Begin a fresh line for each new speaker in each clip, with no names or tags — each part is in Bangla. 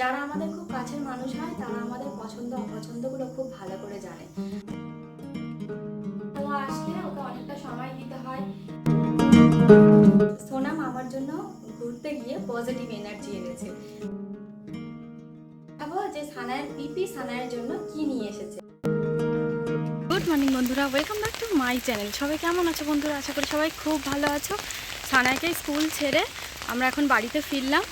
যারা আমাদের খুব কাছের মানুষ হয়, তারা আমাদের পছন্দ, অপছন্দগুলো খুব ভালো করে জানে। ও আসলে ওকে অনেকটা সময় দিতে হয়। সোনাম আমার জন্য ঘুরতে গিয়ে পজিটিভ এনার্জি এনেছে। যে সানায়ের পিপি সানায়ের জন্য কি নিয়ে এসেছে।
গুড মর্নিং বন্ধুরা welcome back to my channel সবাই কেমন আছো বন্ধুরা? আশা করি সবাই খুব ভালো আছো। সানায়াকে স্কুল ছেড়ে আমরা এখন বাড়িতে ফিরলাম।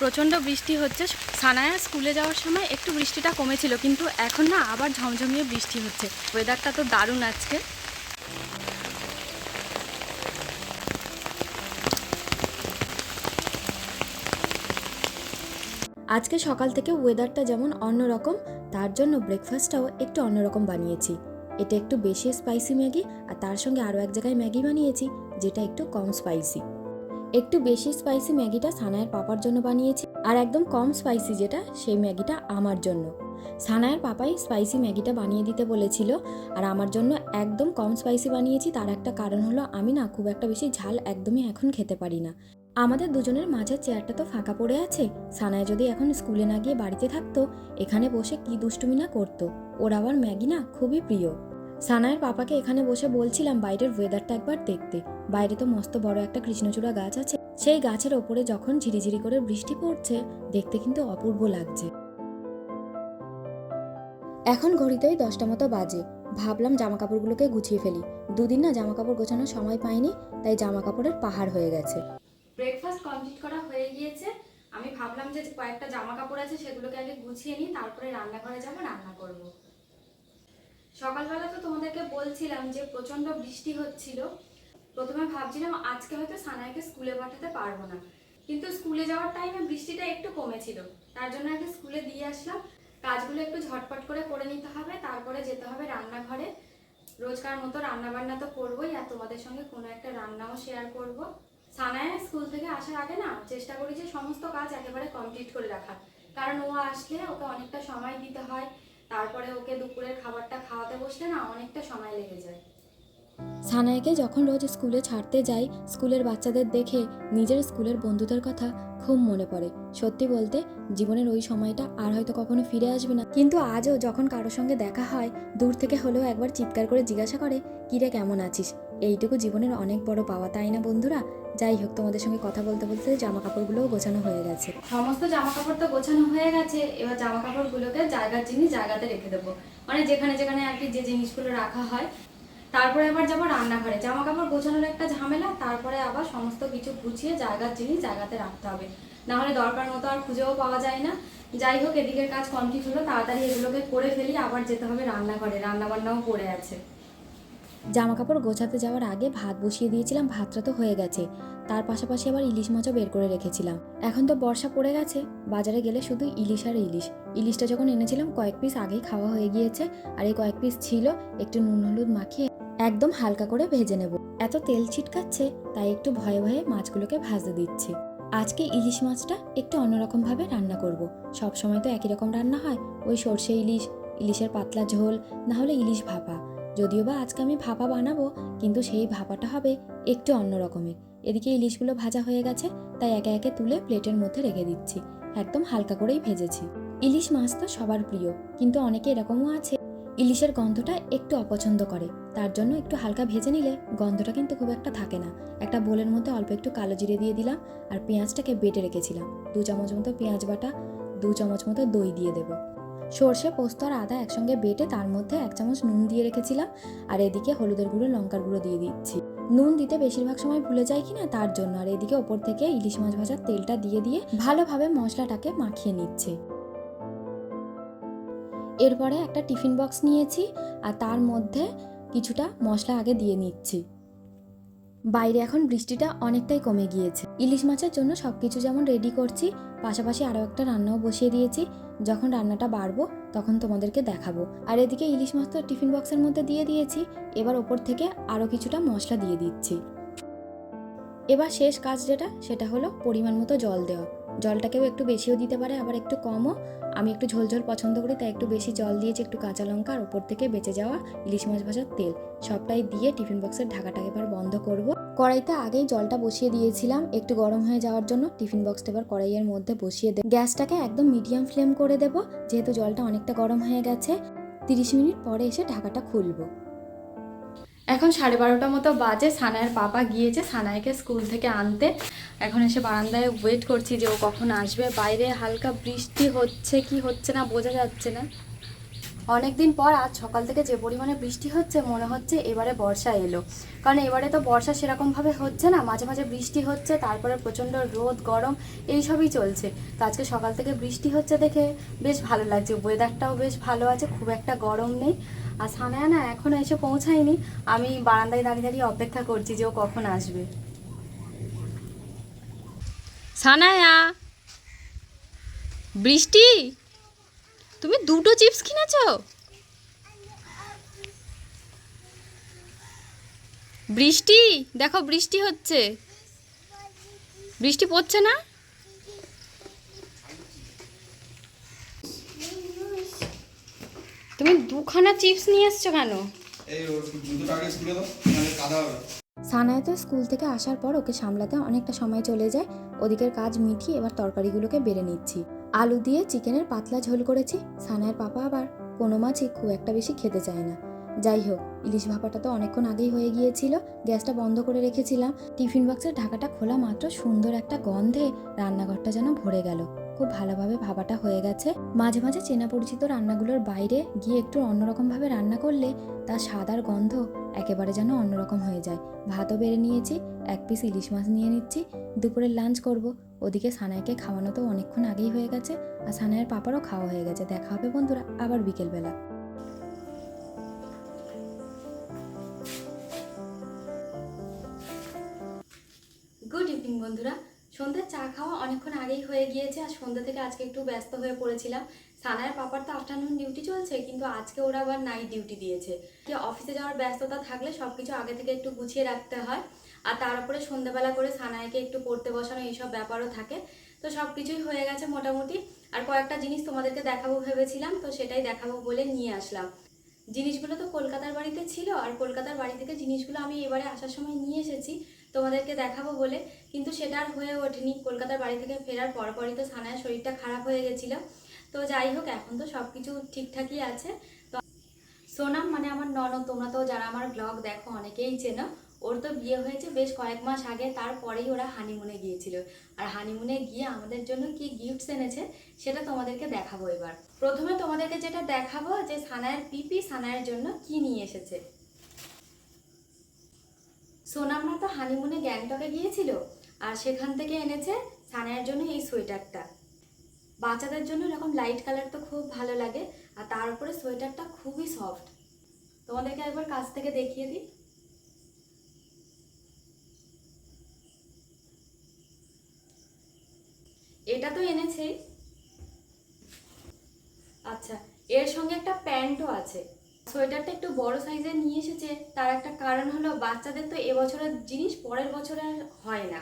প্রচণ্ড বৃষ্টি হচ্ছে। সানায়া স্কুলে যাওয়ার সময় একটু বৃষ্টিটা কমেছিল, কিন্তু এখন না আবার ঝমঝমিয়ে বৃষ্টি হচ্ছে। ওয়েদারটা তো দারুণ আজকে।
আজকে সকাল থেকে ওয়েদারটা যেমন অন্যরকম, তার জন্য ব্রেকফাস্টটাও একটু অন্যরকম বানিয়েছি। এটা একটু বেশি স্পাইসি ম্যাগি, আর তার সঙ্গে আরও এক জায়গায় ম্যাগি বানিয়েছি, যেটা একটু কম স্পাইসি একটু বেশি স্পাইসি ম্যাগিটা সানায়ের পাপার জন্য বানিয়েছি। আর একদম কম স্পাইসি যেটা, সেই ম্যাগিটা আমার জন্য। সানায়ের পাপাই স্পাইসি ম্যাগিটা বানিয়ে দিতে বলেছিল, আর আমার জন্য একদম কম স্পাইসি বানিয়েছি, তার একটা কারণ হলো আমি না খুব একটা বেশি ঝাল একদমই এখন খেতে পারি না। আমাদের দুজনের মাঝের চেয়ারটা তো ফাঁকা পড়ে আছে সানায় যদি এখন স্কুলে না গিয়ে বাড়িতে থাকতো, এখানে বসে কি দুষ্টুমি না করতো? ওর আবার ম্যাগি না খুবই প্রিয়। সানায়ের পাপাকে এখানে বসে বলছিলাম বাইরের ওয়েদারটা একবার দেখতে। বাইরে তো মস্ত বড় একটা কৃষ্ণচূড়া গাছ আছে। সেই গাছের ওপরে যখন ঝিরিঝিরি করে বৃষ্টি পড়ছে, দেখতে কিন্তু অপূর্ব লাগছে। এখন ঘড়িতেই দশটা মতো বাজে। ভাবলাম জামা কাপড়গুলোকে গুছিয়ে ফেলি। দুদিন না জামা কাপড় গোছানোর সময় পাইনি, তাই জামা কাপড়ের পাহাড় হয়ে গেছে।
ব্রেকফাস্ট কমপ্লিট করা হয়ে গিয়েছে। আমি ভাবলাম যে কয়েকটা জামা কাপড় আছে, সেগুলোকে আগে গুছিয়ে নিই, তারপরে রান্নাঘরে যাব, রান্না করব। সকালবেলা তো তোমাদেরকে বলছিলাম যে প্রচণ্ড বৃষ্টি হচ্ছিল। প্রথমে ভাবছিলাম আজকে হয়তো সানাইকে স্কুলে পাঠাতে পারব না। কিন্তু স্কুলে যাওয়ার টাইমে বৃষ্টিটা একটু কমেছিল। তার জন্য আগে স্কুলে দিয়ে আসলাম। কাজগুলো একটু ঝটপট করে করে নিতে হবে, তারপরে যেতে হবে রান্নাঘরে। রোজকার মতো রান্না বান্না তো করবোই, আর তোমাদের সঙ্গে কোনো একটা রান্নাও শেয়ার করব। সানায় স্কুল থেকে আসার আগে না চেষ্টা করি যে সমস্ত কাজ একেবারে কমপ্লিট করে রাখার। কারণ ও আসলে ওকে অনেকটা সময় দিতে হয়। তারপরে ওকে দুপুরের খাবারটা খাওয়াতে বসলে না অনেকটা সময় লেগে যায়।
সানাইকে যখন রোজ স্কুলে ছাড়তে যাই, স্কুলের বাচ্চাদের দেখে নিজের স্কুলের বন্ধুদের কথা খুব মনে পড়ে। সত্যি বলতে, জীবনের ওই সময়টা আর হয়তো কখনো ফিরে আসবে না। কিন্তু আজও যখন কারোর সঙ্গে দেখা হয়, দূর থেকে হলেও একবার চিৎকার করে জিজ্ঞাসা করে, কিরে, কেমন আছিস? এইটুকু জীবনের অনেক বড় পাওয়া, তাই না বন্ধুরা? যাই হোক, তোমাদের সঙ্গে কথা বলতে বলতে জামা কাপড়গুলোও গোছানো হয়ে গেছে।
সমস্ত জামা কাপড় তো গোছানো হয়ে গেছে, এবার জামা কাপড়গুলোকে জায়গার জিনিস জায়গাতে রেখে দেবো। মানে যেখানে যেখানে আর কি যে জিনিসগুলো রাখা হয়। তারপরে আবার যাব রান্নাঘরে। জামা কাপড় গোছানোর একটা ঝামেলা, তারপরে আবার সমস্ত কিছু গুছিয়ে জায়গার জিনিস জায়গাতে রাখতে হবে। না হলে দরকার মতো আর খুঁজেও পাওয়া যায় না। যাই হোক, এদিকের কাজ কমপ্লিট হলো, তাড়াতাড়ি এগুলোকে করে ফেলি, আবার যেতে হবে রান্নাঘরে। রান্না বান্নাও পড়ে আছে।
জামা কাপড় গোছাতে যাওয়ার আগে ভাত বসিয়ে দিয়েছিলাম, ভাতটা তো হয়ে গেছে। তার পাশাপাশি আবার ইলিশ মাছও বের করে রেখেছিলাম। এখন তো বর্ষা পড়ে গেছে, বাজারে গেলে শুধু ইলিশ আর ইলিশ। ইলিশটা যখন এনেছিলাম, কয়েক পিস আগেই খাওয়া হয়ে গিয়েছে আর এই কয়েক পিস ছিল, একটু নুন হলুদ মাখিয়ে একদম হালকা করে ভেজে নেব। এত তেল ছিটকাচ্ছে, তাই একটু ভয়ে ভয়ে মাছগুলোকে ভাজতে দিচ্ছি। আজকে ইলিশ মাছটা একটু অন্যরকমভাবে রান্না করব। সব সময় তো একই রকম রান্না হয়, ওই সর্ষে ইলিশ, ইলিশের পাতলা ঝোল, না হলে ইলিশ ভাপা। যদিও বা আজকে আমি ভাপা বানাবো, কিন্তু সেই ভাপাটা হবে একটু অন্য রকমের। এদিকে ইলিশগুলো ভাজা হয়ে গেছে, তাই একে একে তুলে প্লেটের মধ্যে রেখে দিচ্ছি। একদম হালকা করেই ভেজেছি। ইলিশ মাছ তো সবার প্রিয়, কিন্তু অনেকে এরকমও আছে। ইলিশের গন্ধটা একটু অপছন্দ করে, তার জন্য একটু হালকা ভেজে নিলে গন্ধটা কিন্তু খুব একটা থাকে না। একটা বোলের মধ্যে অল্প একটু কালো জিরে দিয়ে দিলাম আর পেঁয়াজটাকে বেটে রেখেছিলাম। দু চামচ মতো পেঁয়াজ বাটা, দু চামচ মতো দই দিয়ে দেবো। সর্ষে, পোস্ত আর আদা একসঙ্গে বেটে তার মধ্যে এক চামচ নুন দিয়ে রেখেছিলাম। আর এদিকে হলুদের গুঁড়ো, লঙ্কার গুঁড়ো দিয়ে দিচ্ছি। নুন দিতে বেশিরভাগ সময় ভুলে যাই কিনা তার জন্য। আর এদিকে ওপর থেকে ইলিশ মাছ ভাজার তেলটা দিয়ে দিয়ে ভালোভাবে মশলাটাকে মাখিয়ে নিচ্ছে। এরপরে একটা টিফিন বক্স নিয়েছি আর তার মধ্যে কিছুটা মশলা আগে দিয়ে নিচ্ছি। বাইরে এখন বৃষ্টিটা অনেকটাই কমে গিয়েছে। ইলিশ মাছের জন্য সব কিছু যেমন রেডি করছি, পাশাপাশি আরও একটা রান্নাও বসিয়ে দিয়েছি। যখন রান্নাটা বাড়বো, তখন তোমাদেরকে দেখাবো। আর এদিকে ইলিশ মাছ তো টিফিন বক্সের মধ্যে দিয়ে দিয়েছি, এবার ওপর থেকে আরও কিছুটা মশলা দিয়ে দিচ্ছি। এবার শেষ কাজ যেটা, সেটা হলো পরিমাণ মতো জল দেওয়া। জলটাকেও একটু বেশিও দিতে পারে, আবার একটু কমও। আমি একটু ঝোলঝোল পছন্দ করি, তাই একটু বেশি জল দিয়েছি একটু কাঁচা লঙ্কা আর ওপর থেকে বেঁচে যাওয়া ইলিশ মাছ ভাজার তেল। সবটাই দিয়ে টিফিন বক্সের ঢাকাটা এবার বন্ধ করব।
কড়াইতে আগেই জলটা বসিয়ে দিয়েছিলাম। একটু গরম হয়ে যাওয়ার জন্য টিফিন বক্সটা এবার কড়াইয়ের মধ্যে বসিয়ে দেব গ্যাসটাকে একদম মিডিয়াম ফ্লেম করে দেব, যেহেতু জলটা অনেকটা গরম হয়ে গেছে। তিরিশ মিনিট পরে এসে ঢাকাটা খুলবো।
এখন সাড়ে বারোটা মতো বাজে সানায়ের পাপা গিয়েছে সানাইকে স্কুল থেকে আনতে। এখন এসে বারান্দায় ওয়েট করছি যে ও কখন আসবে। বাইরে হালকা বৃষ্টি হচ্ছে, কি হচ্ছে না বোঝা যাচ্ছে না। অনেকদিন পর আজ সকাল থেকে যে পরিমাণে বৃষ্টি হচ্ছে, মনে হচ্ছে এবারে বর্ষা এলো। কারণ এবারে তো বর্ষা সেরকমভাবে হচ্ছে না, মাঝে মাঝে বৃষ্টি হচ্ছে, তারপরে প্রচণ্ড রোদ, গরম, এইসবই চলছে। তো আজকে সকাল থেকে বৃষ্টি হচ্ছে দেখে বেশ ভালো লাগছে। ওয়েদারটাও বেশ ভালো আছে, খুব একটা গরম নেই। আর সানায়া এখনও এসে পৌঁছায়নি। আমি বারান্দায় দাঁড়িয়ে দাঁড়িয়ে অপেক্ষা করছি যে ও কখন আসবে। সানায়া বৃষ্টি? তুমি দুটো চিপস কিনেছো? বৃষ্টি? দেখো বৃষ্টি হচ্ছে। বৃষ্টি পড়ছে না? তুমি দুখানা চিপস নিয়ে এসছো কেন?
এই ওর জুতোটা আগে খুলে দাও নাহলে কাদা হবে।
সানায় তো স্কুল থেকে আসার পর ওকে সামলাতে অনেকটা সময় চলে যায়। ওদিকের কাজ মিটিয়ে এবার তরকারিগুলোকে বেড়ে নিচ্ছি। আলু দিয়ে চিকেনের পাতলা ঝোল করেছি সানায়ের পাপা আবার কোনো মাছই খুব একটা বেশি খেতে চায় না। যাই হোক, ইলিশ ভাপাটা তো অনেকক্ষণ আগেই হয়ে গিয়েছিল, গ্যাসটা বন্ধ করে রেখেছিলাম। টিফিন বক্সের ঢাকাটা খোলা মাত্র সুন্দর একটা গন্ধে রান্নাঘরটা যেন ভরে গেল। খুব ভালোভাবে ভাবাটা হয়ে গেছে। মাঝে মাঝে চেনা পরিচিত রান্নাগুলোর বাইরে গিয়ে একটু অন্যরকমভাবে রান্না করলে তার সাদার গন্ধ একেবারে যেন অন্যরকম হয়ে যায়। ভাতও বেড়ে নিয়েছি, এক পিস ইলিশ মাছ নিয়ে নিচ্ছি, দুপুরের লাঞ্চ করব। ওদিকে সানাইকে খাওয়ানো তো অনেকক্ষণ আগেই হয়ে গেছে আর সানাইয়ের পাপারও খাওয়া হয়ে গেছে। দেখা হবে বন্ধুরা, আবার বিকেলবেলা।
গুড ইভিনিং বন্ধুরা সন্ধ্যার চা খাওয়া অনেকক্ষণ আগেই হয়ে গিয়েছে আর সন্ধ্যা থেকে আজকে একটু ব্যস্ত হয়ে পড়েছিলাম। সানায়ের পাপার তো আফটারনুন ডিউটি চলছে, কিন্তু আজকে ওরা আবার নাইট ডিউটি দিয়েছে। যে অফিসে যাওয়ার ব্যস্ততা থাকলে সব কিছু আগে থেকে একটু গুছিয়ে রাখতে হয়। আর তার উপরে সন্ধ্যাবেলা করে সানায়কে একটু পড়তে বসানো এইসব ব্যাপারও থাকে। তো সব কিছুই হয়ে গেছে মোটামুটি। আর কয়েকটা জিনিস তোমাদেরকে দেখাবো ভেবেছিলাম, তো সেটাই দেখাবো বলে নিয়ে আসলাম। জিনিসগুলো তো কলকাতার বাড়িতে ছিল, আর কলকাতার বাড়ি থেকে জিনিসগুলো আমি এবারে আসার সময় নিয়ে এসেছি। তোমাদেরকে দেখাবো বলে। কিন্তু সেটা আর হয়ে ওঠেনি। কলকাতার বাড়ি থেকে ফেরার পরপরই তো সানায়ের শরীরটা খারাপ হয়ে গেছিল। তো যাই হোক, এখন তো সব কিছু ঠিকঠাকই আছে। সোনাম মানে আমার ননদ, তোমরা তো যারা আমার ব্লগ দেখো, অনেকেই চেনো, ওর তো বিয়ে হয়েছে বেশ কয়েক মাস আগে। তারপরেই ওরা হানিমুনে গিয়েছিল। আর হানিমুনে গিয়ে আমাদের জন্য কি গিফটস এনেছে, সেটা তোমাদেরকে দেখাবো এবার। প্রথমে তোমাদেরকে যেটা দেখাবো, যে সানায়ের পিপি সানায়ের জন্য কি নিয়ে এসেছে। সোনামরা তো হানিমুনে গ্যাংটকে গিয়েছিল আর সেখান থেকে এনেছে সানায়ের জন্য এই সোয়েটারটা। বাচ্চাদের জন্য এরকম লাইট কালার তো খুব ভালো লাগে আর তার উপরে সোয়েটারটা খুবই সফট তোমাদেরকে একবার কাছ থেকে দেখিয়ে দিই। এটা তো এনেছেই। আচ্ছা এর সঙ্গে একটা প্যান্টও আছে। সোয়েটারটা একটু বড় সাইজের নিয়ে এসেছে, তার একটা কারণ হলো বাচ্চাদের তো এবছরের জিনিস পরের বছরে হয় না।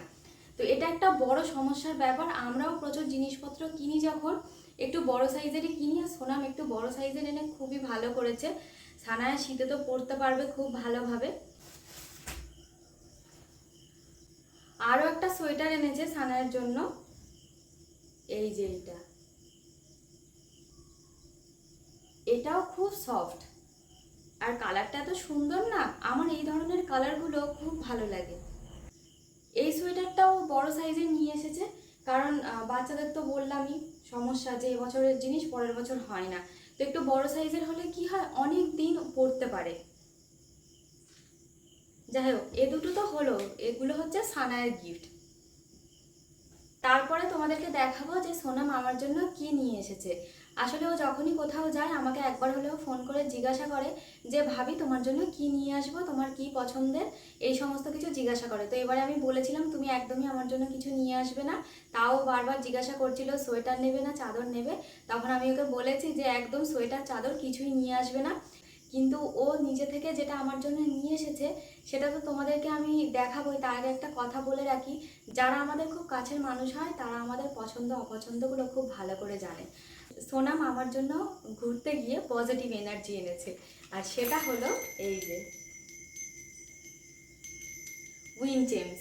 তো এটা একটা বড় সমস্যার ব্যাপার, আমরাও প্রচুর জিনিসপত্র কিনি যখন, একটু বড় সাইজেরই কিনি, আর সোনাম একটু বড় সাইজের এনে খুবই ভালো করেছে। সানায়া শীতে তো পরতে পারবে খুব ভালোভাবে। আরও একটা সোয়েটার এনেছে সানায়ের জন্য। এই যে এটা। এটাও খুব সফট। আর কালারটা এত সুন্দর না, আমার এই ধরনের কালারগুলো খুব ভালো লাগে। এই সোয়েটারটাও বড় সাইজের নিয়ে এসেছে, কারণ বাচ্চাদের তো বললামই, সমস্যা যে এবছরের জিনিস পরের বছর হয় না। তো একটু বড় সাইজের হলে কি হয়, অনেক দিন পরতে পারে। যাই হোক, এ দুটো তো হলো, এগুলো হচ্ছে সানায়ের গিফট। তারপরে তোমাদেরকে দেখাবো যে সোনাম আমার জন্য কি নিয়ে এসেছে। আসলে ও যখনই কোথাও যায়, আমাকে একবার হলেও ফোন করে জিজ্ঞাসা করে যে, ভাবি, তোমার জন্য কি নিয়ে আসব? তোমার কি পছন্দের? এই সমস্ত কিছু জিজ্ঞাসা করে। তো এবারে আমি বলেছিলাম, তুমি একদমই আমার জন্য কিছু নিয়ে আসবে না। তাও বারবার জিজ্ঞাসা করছিল, সোয়েটার নেবে না, চাদর নেবে? তখন আমি ওকে বলেছি যে, একদম সোয়েটার, চাদর কিছুই নিয়ে আসবে না। কিন্তু ও নিজে থেকে যেটা আমার জন্য নিয়ে এসেছে, সেটা তো তোমাদেরকে আমি দেখাবোই। তার আগে একটা কথা বলে রাখি, যারা আমাদের খুব কাছের মানুষ হয়, তারা আমাদের পছন্দ, অপছন্দগুলো খুব ভালো করে জানে। সোনাম আমার জন্য ঘুরতে গিয়ে পজিটিভ এনার্জি এনেছে। আর সেটা হলো এই যে উইনচেমস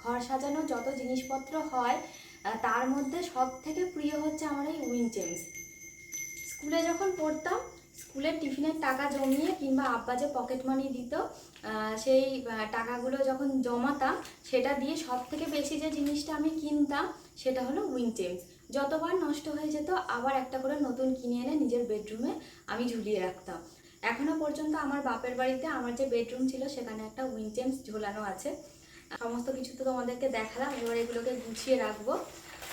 ঘর সাজানো যত জিনিসপত্র হয় তার মধ্যে সব থেকে প্রিয় হচ্ছে আমার এই উইনচেমস স্কুলে যখন পড়তাম স্কুলের টিফিনের টাকা জমিয়ে কিংবা আব্বা যে পকেট মানি দিত সেই টাকাগুলো যখন জমাতাম, সেটা দিয়ে সব থেকে বেশি যে জিনিসটা আমি কিনতাম, সেটা হলো উইনচেমস যতবার নষ্ট হয়ে যেত, আবার একটা করে নতুন কিনে এনে নিজের বেডরুমে আমি ঝুলিয়ে রাখতাম। এখনও পর্যন্ত আমার বাপের বাড়িতে আমার যে বেডরুম ছিল, সেখানে একটা উইনচেমস ঝোলানো আছে। সমস্ত কিছু তো তোমাদেরকে দেখালাম, এবার এগুলোকে গুছিয়ে রাখব।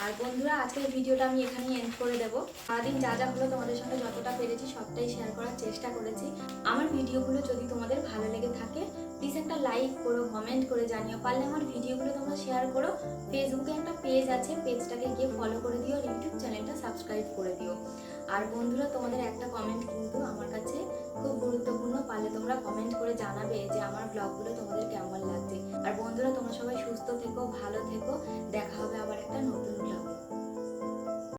আর বন্ধুরা, আজকের ভিডিওটা আমি এখানেই এন্ড করে দেবো। সারাদিন যা যা হলো তোমাদের সঙ্গে যতটা পেরেছি সবটাই শেয়ার করার চেষ্টা করেছি। আমার ভিডিওগুলো যদি তোমাদের ভালো লেগে থাকে প্লিজ একটা লাইক করো কমেন্ট করে জানিও। পারলে আমার ভিডিওগুলো তোমরা শেয়ার করো। ফেসবুকে একটা পেজ আছে পেজটাকে গিয়ে ফলো করে দিও আর ইউটিউব চ্যানেলটা সাবস্ক্রাইব করে দিও। আর বন্ধুরা, তোমাদের একটা কমেন্ট কিন্তু আমার কাছে খুব গুরুত্বপূর্ণ, পারলে তোমরা কমেন্ট করে জানাবে যে আমার ব্লগগুলো তোমাদের কেমন লাগছে। আর বন্ধুরা, তোমরা সবাই সুস্থ থেকো, ভালো থেকো। দেখা হবে আবার একটা নতুন ব্লগে